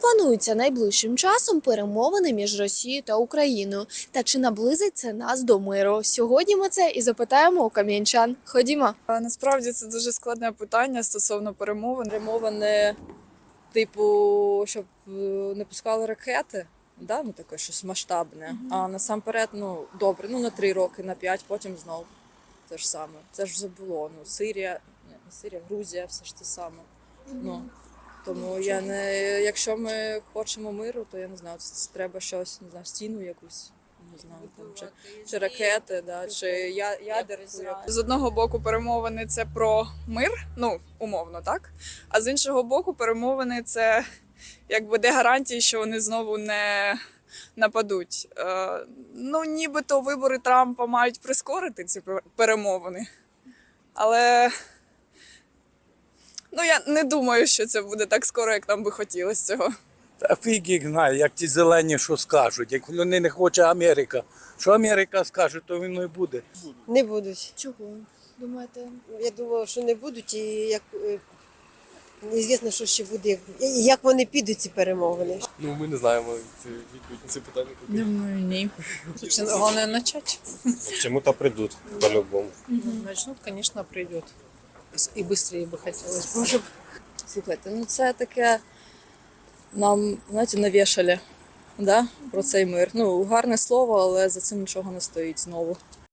плануються найближчим часом перемовини між Росією та Україною? Та чи наблизить це нас до миру? Сьогодні ми це і запитаємо у кам'янчан. Ходімо. А, Насправді це дуже складне питання стосовно перемовин. Перемовини, типу, щоб е, не пускали ракети, да? ну таке щось масштабне. А насамперед, ну добре, ну на три роки, на п'ять, потім знов те ж саме. Це ж вже було. Ну, Сирія, не Сирія, Грузія, все ж те саме. Ну, тому я не, якщо ми хочемо миру, то я не знаю, це, це треба щось, не знаю, стіну якусь. Не знаю, там, чи, чи ракети, да, чи я, ядерку. З одного боку, перемовини це про мир, ну умовно, так. А з іншого боку, перемовини це якби де гарантії, що вони знову не нападуть. Е, ну, нібито вибори Трампа мають прискорити ці пер- перемовини. Але ну, я не думаю, що це буде так скоро, як нам би хотілося цього. Та фіг їх знає, як ті зелені що скажуть. Як вони не хоче Америка. Що Америка скаже, то воно і буде. Не будуть. Чого думаєте? Я думаю, що не будуть, і як е, неізвісно, що ще буде, як, і як вони підуть ці перемовини. Ну, ми не знаємо це відповідь на це питання. Думаю, ні. Главное начать. К чему-то придут, по-любому. Начнут, конечно, придет. И швидше би хотілося. Боже. Слухайте, ну це таке нам, знаєте, навішали да, про цей мир. Ну, гарне слово, але за цим нічого не стоїть знову.